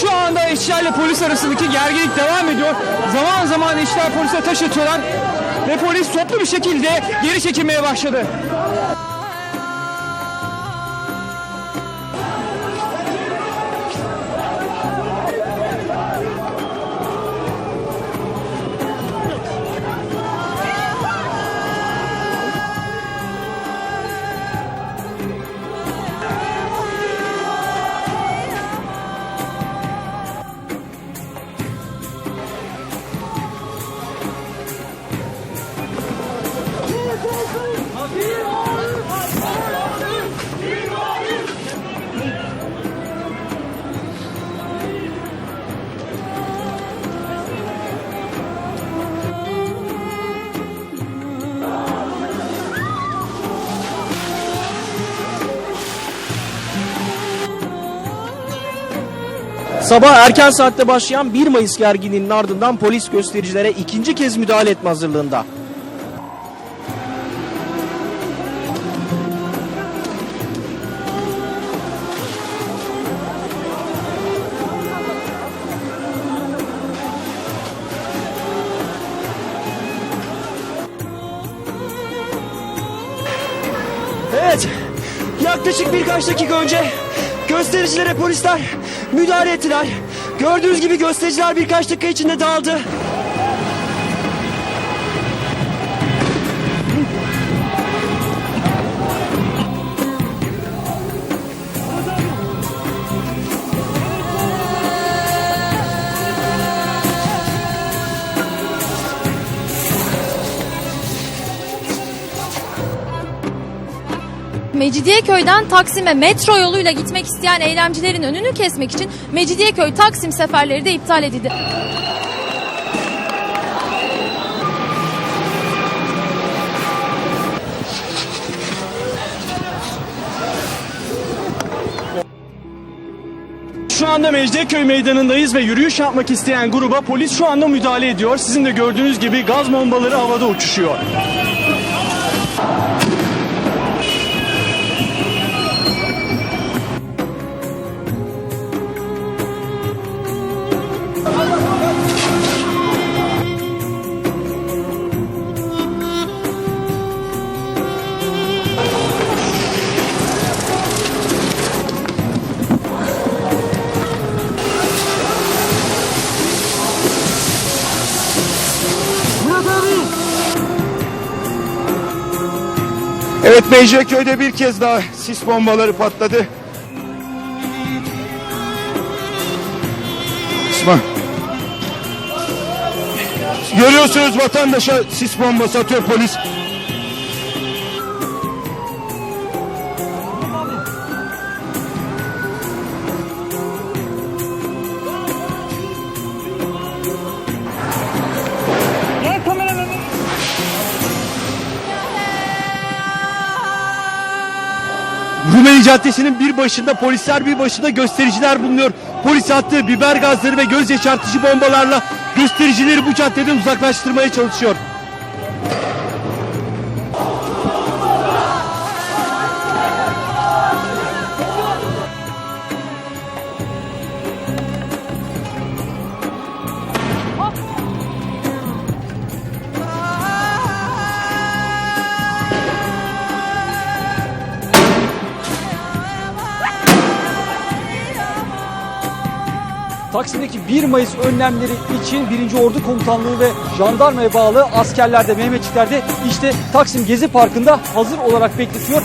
Şu anda işçilerle polis arasındaki gerginlik devam ediyor. Zaman zaman işçiler polise taş atıyorlar ve polis toplu bir şekilde geri çekilmeye başladı. Sabah erken saatte başlayan 1 Mayıs gerginliğinin ardından polis göstericilere ikinci kez müdahale etme hazırlığında. Evet, yaklaşık birkaç dakika önce göstericilere polisler müdahale ettiler. Gördüğünüz gibi göstericiler birkaç dakika içinde dağıldı. Mecidiyeköy'den Taksim'e metro yoluyla gitmek isteyen eylemcilerin önünü kesmek için Mecidiyeköy-Taksim seferleri de iptal edildi. Şu anda Mecidiyeköy meydanındayız ve yürüyüş yapmak isteyen gruba polis şu anda müdahale ediyor. Sizin de gördüğünüz gibi gaz bombaları havada uçuşuyor. Evet Mecidiyeköy'de bir kez daha sis bombaları patladı. İsmail. Görüyorsunuz vatandaşa sis bombası atıyor polis. Caddesi'nin bir başında polisler bir başında göstericiler bulunuyor. Polis attığı biber gazları ve göz yaşartıcı bombalarla göstericileri bu caddeden uzaklaştırmaya çalışıyor. Taksim'deki 1 Mayıs önlemleri için 1. Ordu Komutanlığı ve jandarmaya bağlı askerler de Mehmetçikler de işte Taksim Gezi Parkı'nda hazır olarak bekletiyor.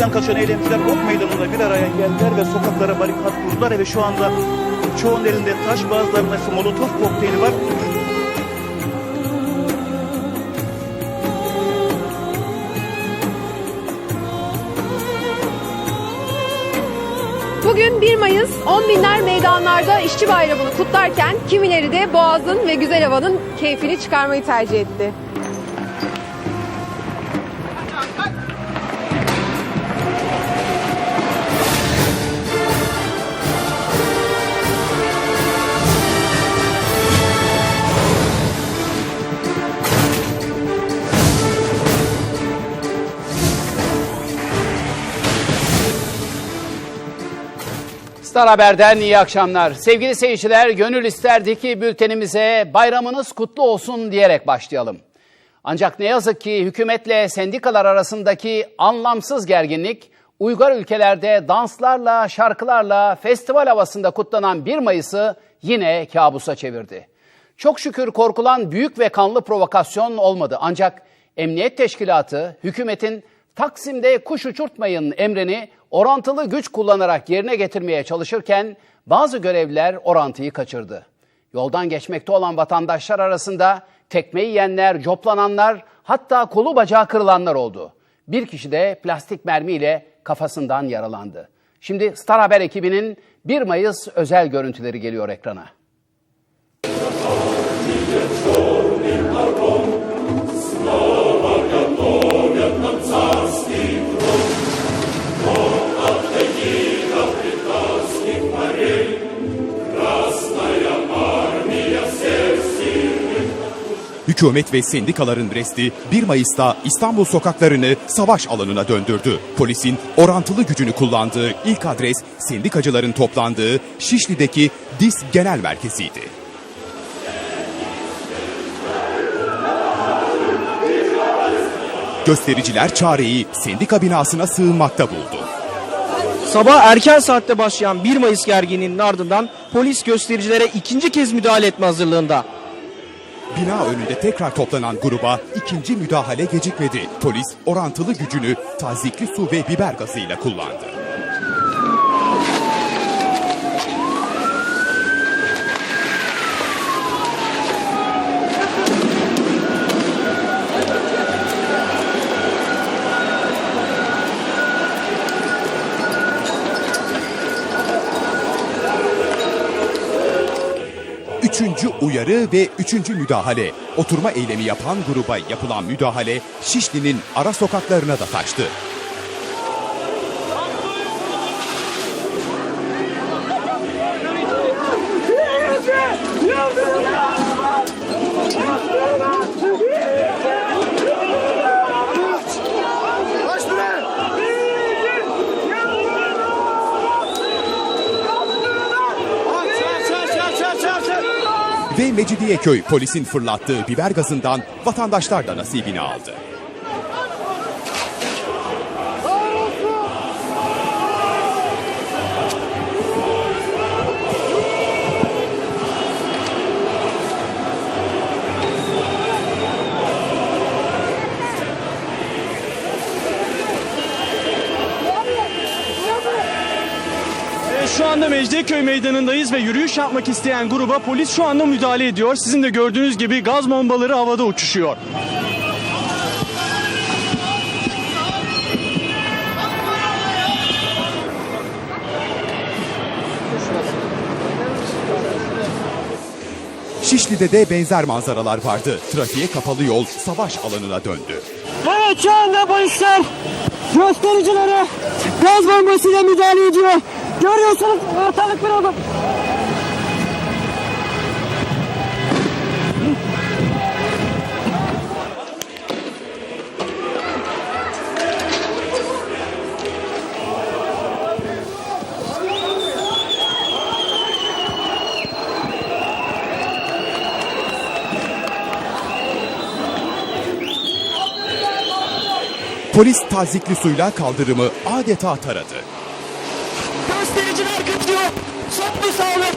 Şişli'den kaçan eylemciler Ok Meydanı'nda bir araya geldiler ve sokaklara barikat kurdular ve şu anda çoğunun elinde taş bazılarında ise molotof kokteyli var. Bu Bugün 1 Mayıs 10 binler meydanlarda işçi bayramını kutlarken kimileri de boğazın ve güzel havanın keyfini çıkarmayı tercih etti. Star Haber'den iyi akşamlar. Sevgili seyirciler, gönül isterdi ki bültenimize bayramınız kutlu olsun diyerek başlayalım. Ancak ne yazık ki hükümetle sendikalar arasındaki anlamsız gerginlik, uygar ülkelerde danslarla, şarkılarla, festival havasında kutlanan 1 Mayıs'ı yine kabusa çevirdi. Çok şükür korkulan büyük ve kanlı provokasyon olmadı. Ancak Emniyet Teşkilatı hükümetin Taksim'de kuş uçurtmayın emrini orantılı güç kullanarak yerine getirmeye çalışırken bazı görevliler orantıyı kaçırdı. Yoldan geçmekte olan vatandaşlar arasında tekme yiyenler, coplananlar hatta kolu bacağı kırılanlar oldu. Bir kişi de plastik mermiyle kafasından yaralandı. Şimdi Star Haber ekibinin 1 Mayıs özel görüntüleri geliyor ekrana. Hükümet ve sendikaların resti 1 Mayıs'ta İstanbul sokaklarını savaş alanına döndürdü. Polisin orantılı gücünü kullandığı ilk adres sendikacıların toplandığı Şişli'deki DİS Genel Merkezi'ydi. Göstericiler çareyi sendika binasına sığınmakta buldu. Sabah erken saatte başlayan 1 Mayıs gerginliğinin ardından polis göstericilere ikinci kez müdahale etme hazırlığında. Bina önünde tekrar toplanan gruba ikinci müdahale gecikmedi. Polis orantılı gücünü tazikli su ve biber gazıyla kullandı. Üçüncü uyarı ve üçüncü müdahale. Oturma eylemi yapan gruba yapılan müdahale Şişli'nin ara sokaklarına da taştı. Mecidiyeköy polisin fırlattığı biber gazından vatandaşlar da nasibini aldı. Mecidiyeköy meydanındayız ve yürüyüş yapmak isteyen gruba polis şu anda müdahale ediyor. Sizin de gördüğünüz gibi gaz bombaları havada uçuşuyor. Şişli'de de benzer manzaralar vardı. Trafiğe kapalı yol savaş alanına döndü. Evet şu anda polisler göstericilere gaz bombasıyla müdahale ediyor. Görüyorsunuz ortalık bir oldu. Polis tazikli suyla kaldırımı adeta taradı. Göstericiler kaçıyor. Soplu sağlık.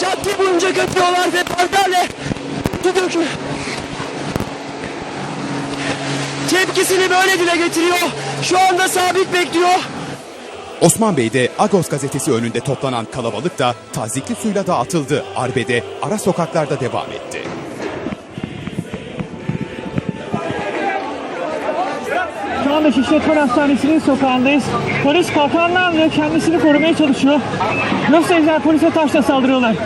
Cadde boyunca kaçıyorlar ve perdelerle su dökümü. Tepkisini böyle dile getiriyor. Şu anda sabit bekliyor. Osman Bey'de Agos gazetesi önünde toplanan kalabalık da tazikli suyla dağıtıldı. Arbede ara sokaklarda devam etti. Anda Şişli Tıp Hastanesi'nin sokağındayız. Polis kalkanlarla kendisini korumaya çalışıyor. Göstericiler polise taşla saldırıyorlar.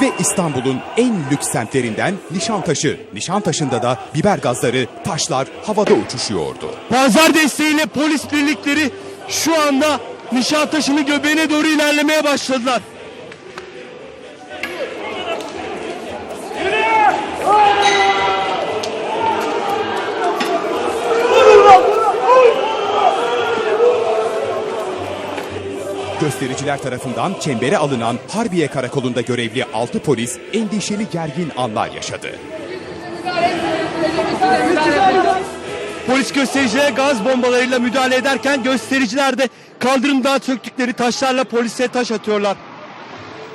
Ve İstanbul'un en lüks semtlerinden Nişantaşı. Nişantaşı'nda da biber gazları, taşlar havada uçuşuyordu. Pazar desteğiyle polis birlikleri şu anda Nişantaşı'nın göbeğine doğru ilerlemeye başladılar. Göstericiler tarafından çembere alınan Harbiye Karakolu'nda görevli 6 polis endişeli gergin anlar yaşadı. Polis göstericilere gaz bombalarıyla müdahale ederken göstericiler de kaldırımdan söktükleri taşlarla polise taş atıyorlar.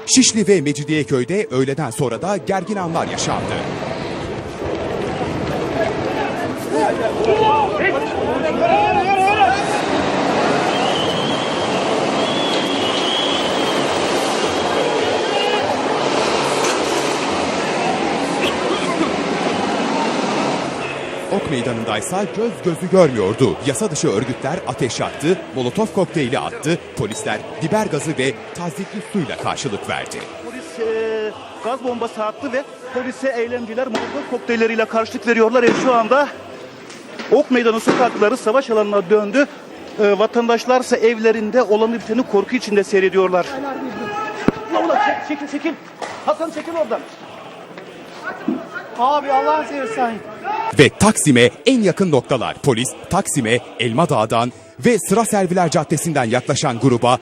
Şişli ve Mecidiyeköy'de öğleden sonra da gergin anlar yaşandı. Meydanındaysa göz gözü görmüyordu. Yasa dışı örgütler ateş yaktı, molotof kokteyli attı, polisler biber gazı ve tazikli suyla karşılık verdi. Polis e, gaz bombası attı ve polise eylemciler molotof kokteylleriyle karşılık veriyorlar. E, şu anda Ok Meydanı sokakları savaş alanına döndü. E, vatandaşlarsa evlerinde olanı biteni korku içinde seyrediyorlar. Ulan ulan çek, çekil çekil. Hasan çekil oradan. Abi Allah'ın seversen. Ve Taksim'e en yakın noktalar. Polis Taksim'e Elmadağ'dan ve Sıra Serviler Caddesi'nden yaklaşan gruba